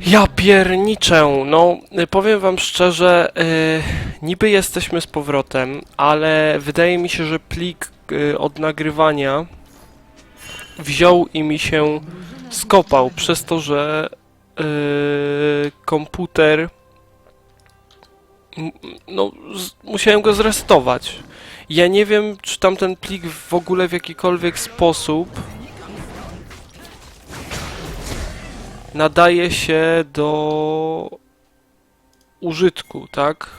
Ja pierniczę, no powiem wam szczerze, y, niby jesteśmy z powrotem, ale wydaje mi się, że plik y, od nagrywania wziął i mi się skopał przez to, że y, komputer no musiałem go zresetować. Ja nie wiem, czy tamten plik w ogóle w jakikolwiek sposób nadaje się do użytku, tak?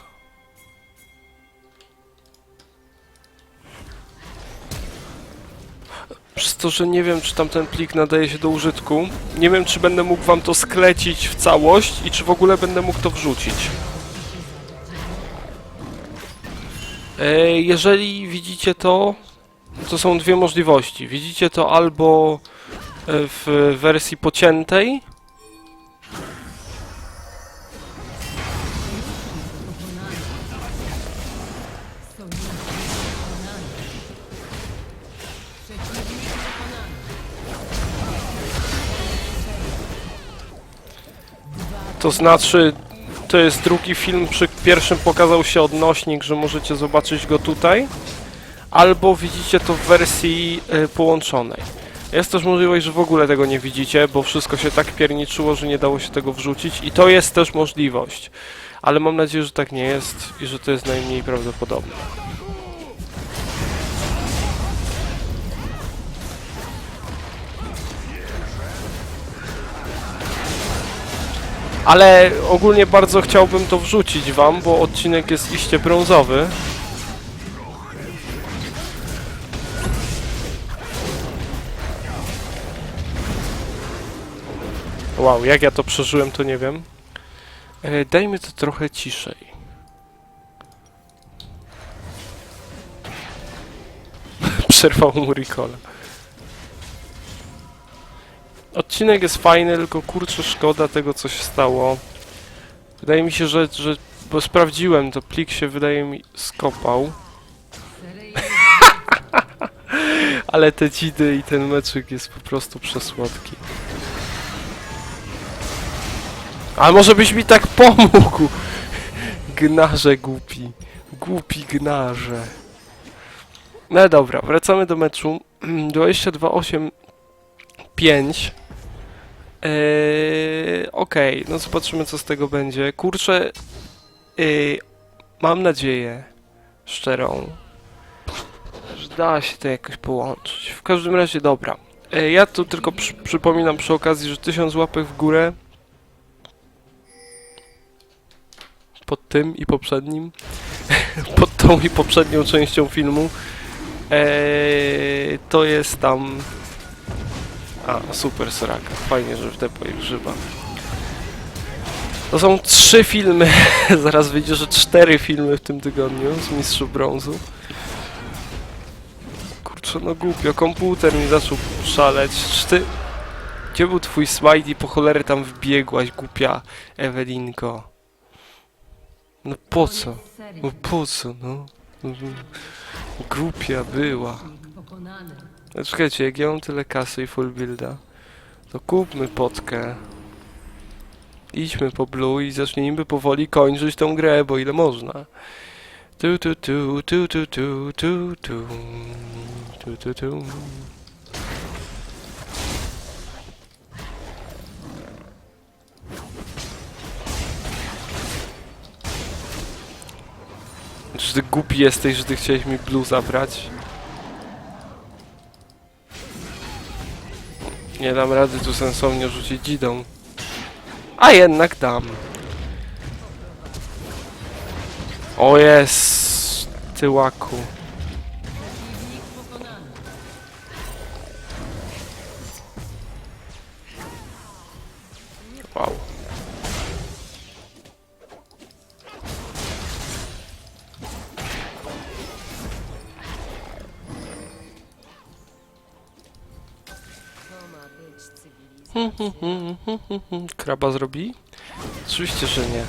Przez to, że nie wiem, czy tamten plik nadaje się do użytku, nie wiem, czy będę mógł wam to sklecić w całość i czy w ogóle będę mógł to wrzucić. E, Jeżeli widzicie to, to są dwie możliwości. Widzicie to albo e, w wersji pociętej, To znaczy, to jest drugi film, przy pierwszym pokazał się odnośnik, że możecie zobaczyć go tutaj. Albo widzicie to w wersji y, połączonej. Jest też możliwość, że w ogóle tego nie widzicie, bo wszystko się tak pierniczyło, że nie dało się tego wrzucić. I to jest też możliwość. Ale mam nadzieję, że tak nie jest i że to jest najmniej prawdopodobne. Ale ogólnie bardzo chciałbym to wrzucić wam, bo odcinek jest iście brązowy. Wow, jak ja to przeżyłem, to nie wiem. E, dajmy to trochę ciszej. Przerwał mu recall. Odcinek jest fajny, tylko kurczę szkoda tego, co się stało. Wydaje mi się, że, że bo sprawdziłem, to plik się wydaje mi skopał. Ale te dzidy i ten meczyk jest po prostu przesłodki. A może byś mi tak pomógł? Gnarze głupi. Głupi gnarze. No dobra, wracamy do meczu. 22-8 5. Eee, Okej, no zobaczymy co z tego będzie. Kurczę, yy, mam nadzieję szczerą, że da się to jakoś połączyć. W każdym razie, dobra. E, ja tu tylko przy, przypominam przy okazji, że 1000 łapek w górę pod tym i poprzednim, pod tą i poprzednią częścią filmu, to jest tam a, super Soraka. Fajnie, że w i grzyba. To są trzy filmy, zaraz wyjdzie, że cztery filmy w tym tygodniu z Mistrzów Brązu. Kurczę, no głupio, komputer mi zaczął szaleć. Czy ty... Gdzie był twój smite i po cholery tam wbiegłaś, głupia Ewelinko? No po co? No po co, no? no głupia była. Czekajcie, jak ja mam tyle kasy i full builda, to kupmy potkę. Idźmy po blue i zacznijmy powoli kończyć tą grę, bo ile można. Tu tu tu tu tu tu tu tu tu tu tu Czy ty głupi jesteś, że ty chciałeś mi blue zabrać? Nie dam rady tu sensownie rzucić dzidą. A jednak dam. O jest, tyłaku. Kraba zrobi? Oczywiście, że nie.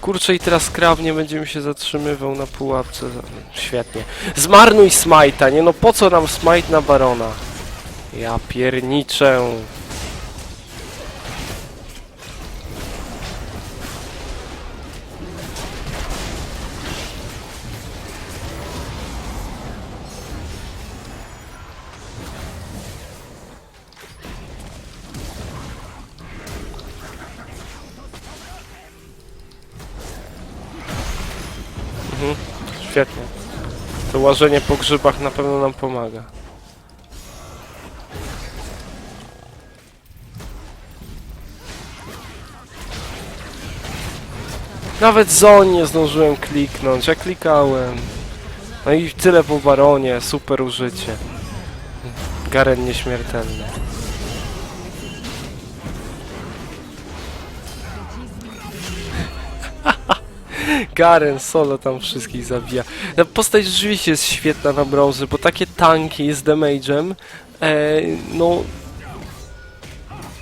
Kurczę i teraz krab nie będzie mi się zatrzymywał na pułapce. Świetnie. Zmarnuj smajta, nie no po co nam smite na barona? Ja pierniczę. Świetnie. To łażenie po grzybach na pewno nam pomaga. Nawet zon nie zdążyłem kliknąć, ja klikałem. No i tyle po baronie, super użycie. Garen nieśmiertelny. Garen solo tam wszystkich zabija. Ta postać rzeczywiście jest świetna na brązy, bo takie tanki z damage'em, e, no...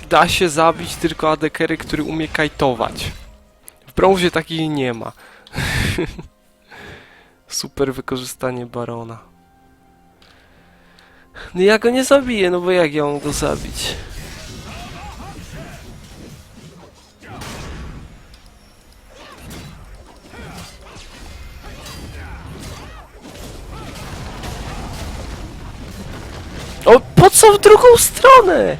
Da się zabić tylko adekery, który umie kajtować. W brązie takich nie ma. Super wykorzystanie Barona. No ja go nie zabiję, no bo jak ja mam go zabić? Co w drugą stronę?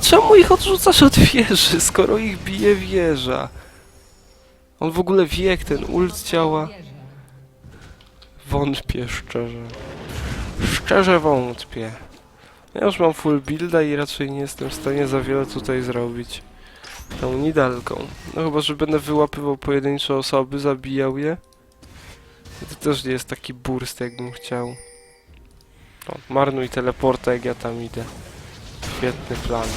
Czemu ich odrzucasz od wieży, skoro ich bije wieża? On w ogóle wie, jak ten ult działa. Wątpię szczerze. Szczerze wątpię. Ja już mam full builda i raczej nie jestem w stanie za wiele tutaj zrobić. Tą nidalką. No chyba, że będę wyłapywał pojedyncze osoby, zabijał je. To też nie jest taki burst, jakbym chciał. O, marnuj teleporta, jak ja tam idę. Świetny plan.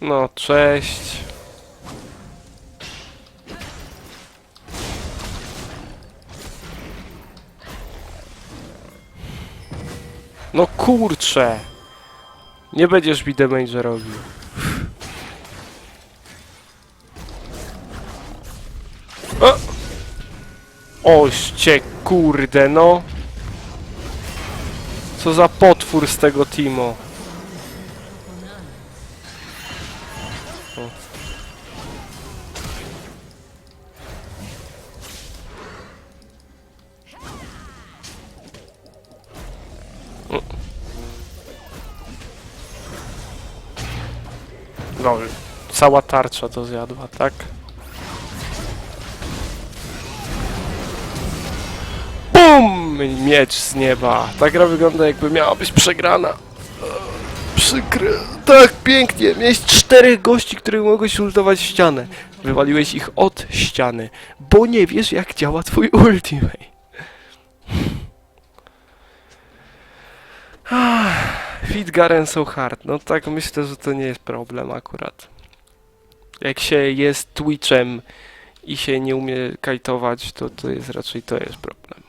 No, cześć. No kurcze! Nie będziesz mi damage robił. O! Oście kurde no! Co za potwór z tego Timo? Lol. Cała tarcza to zjadła, tak? BUM! Miecz z nieba. Ta gra wygląda jakby miała być przegrana. Przykre. Tak, pięknie. Miałeś czterech gości, których mogłeś ultować w ścianę. Wywaliłeś ich od ściany, bo nie wiesz jak działa twój ultimate. Ah, Fit Garen so hard. No tak, myślę, że to nie jest problem akurat. Jak się jest Twitchem i się nie umie kajtować, to to jest raczej to jest problem.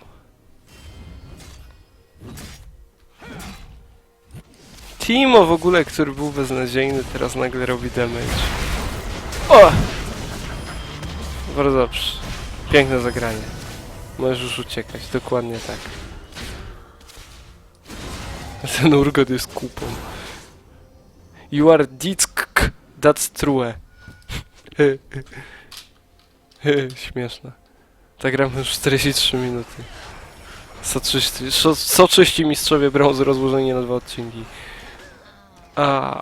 Timo w ogóle, który był beznadziejny, teraz nagle robi damage. O! Bardzo dobrze. Piękne zagranie. Możesz już uciekać, dokładnie tak. Ten urgot jest kupą. You are dick, that's true. Śmieszne. Tak gramy już 43 minuty. Soczyści, so- soczyści mistrzowie brązu rozłożenie na dwa odcinki. A.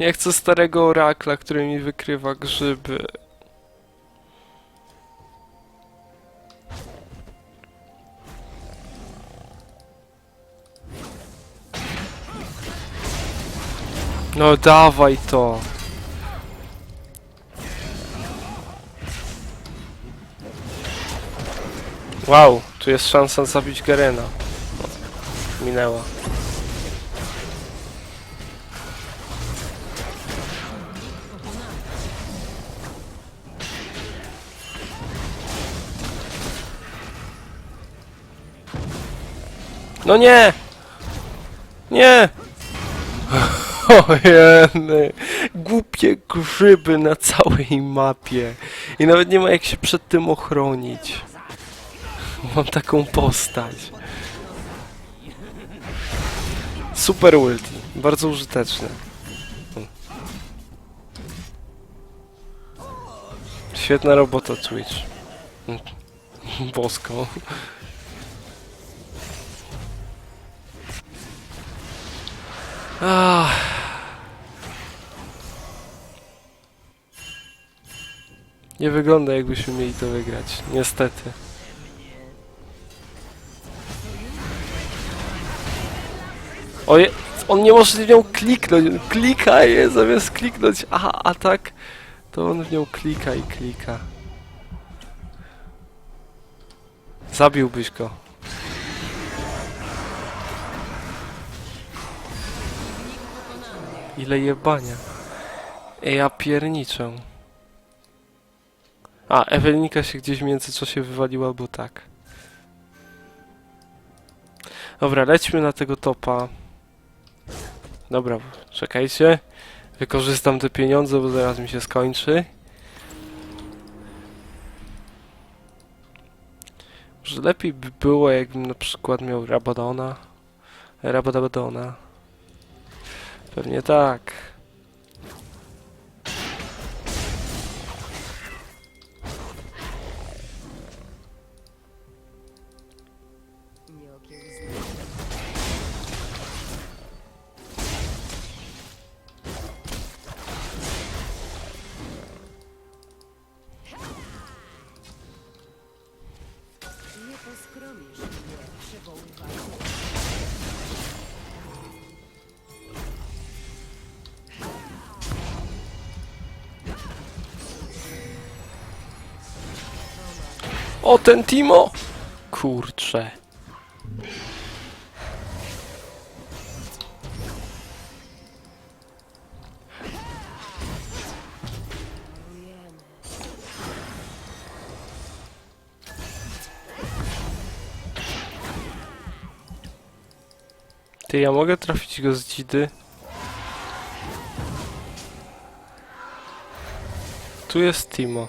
Nie chcę starego orakla, który mi wykrywa grzyby. No dawaj to. Wow, tu jest szansa zabić Garena. No, minęła. No nie! Nie! Ojeny, głupie grzyby na całej mapie. I nawet nie ma jak się przed tym ochronić. Mam taką postać. Super ulti, bardzo użyteczne. Świetna robota Twitch. Bosko. Ah. Nie wygląda jakbyśmy mieli to wygrać, niestety. Oje, on nie może w nią kliknąć, klika je zamiast kliknąć, aha, a tak, to on w nią klika i klika. Zabiłbyś go. Ile jebania. Ej, ja pierniczę. A, Ewelinka się gdzieś w międzyczasie wywaliła, bo tak. Dobra, lećmy na tego topa. Dobra, czekajcie. Wykorzystam te pieniądze, bo zaraz mi się skończy. Może lepiej by było, jakbym na przykład miał Rabadona. Rabadabadona. Pewnie tak. Poskromisz mnie, przywoływaniu. O, ten Timo! Kurcze. Ty, ja mogę trafić go z dzidy? Tu jest Timo.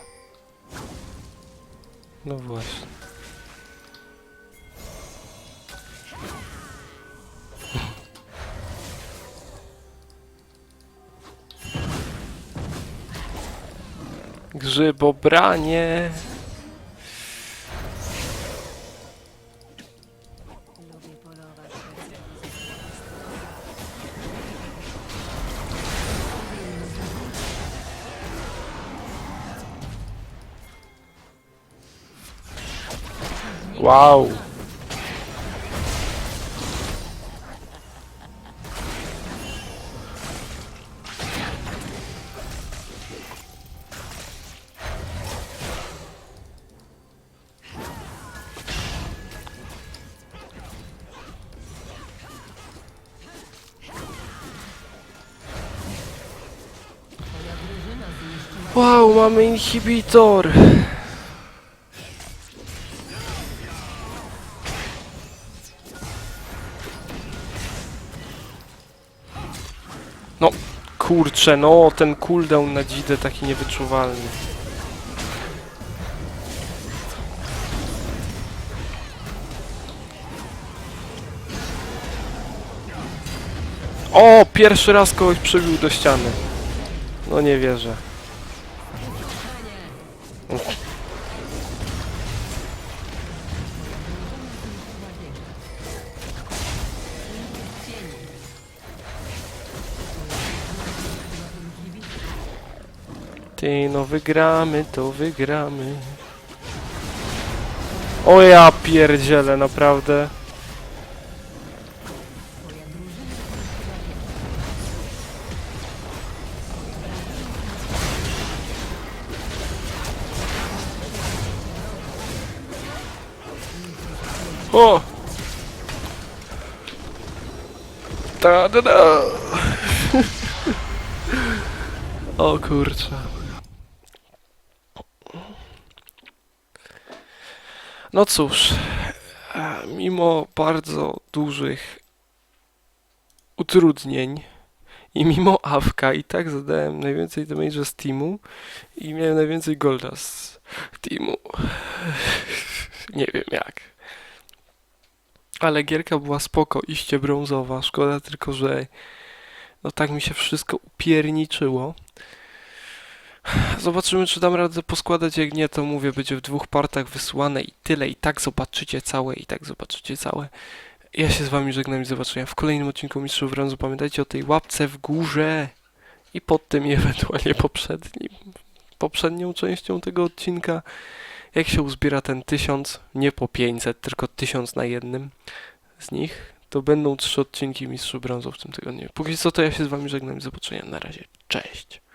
No właśnie. Grzybobranie. Wow. Wow, mamy inhibitor. Kurczę, no, ten cooldown na dzidę taki niewyczuwalny. O, pierwszy raz kogoś przybił do ściany. No nie wierzę. Ty, no wygramy, to wygramy. O ja pierdzielę, naprawdę. O! Ta, da, da. o kurczę. No cóż, e, mimo bardzo dużych utrudnień i mimo awka i tak zadałem najwięcej damage'a z teamu i miałem najwięcej golda z teamu. Nie wiem jak. Ale gierka była spoko, iście brązowa. Szkoda tylko, że no tak mi się wszystko upierniczyło. Zobaczymy, czy dam radę poskładać. Jak nie, to mówię, będzie w dwóch partach wysłane i tyle. I tak zobaczycie całe, i tak zobaczycie całe. Ja się z wami żegnam i zobaczenia w kolejnym odcinku Mistrzów Brązu. Pamiętajcie o tej łapce w górze i pod tym i ewentualnie poprzednim, poprzednią częścią tego odcinka. Jak się uzbiera ten tysiąc, nie po 500, tylko tysiąc na jednym z nich, to będą trzy odcinki Mistrzów Brązu w tym tygodniu. Póki co to ja się z wami żegnam i zobaczenia. Na razie. Cześć.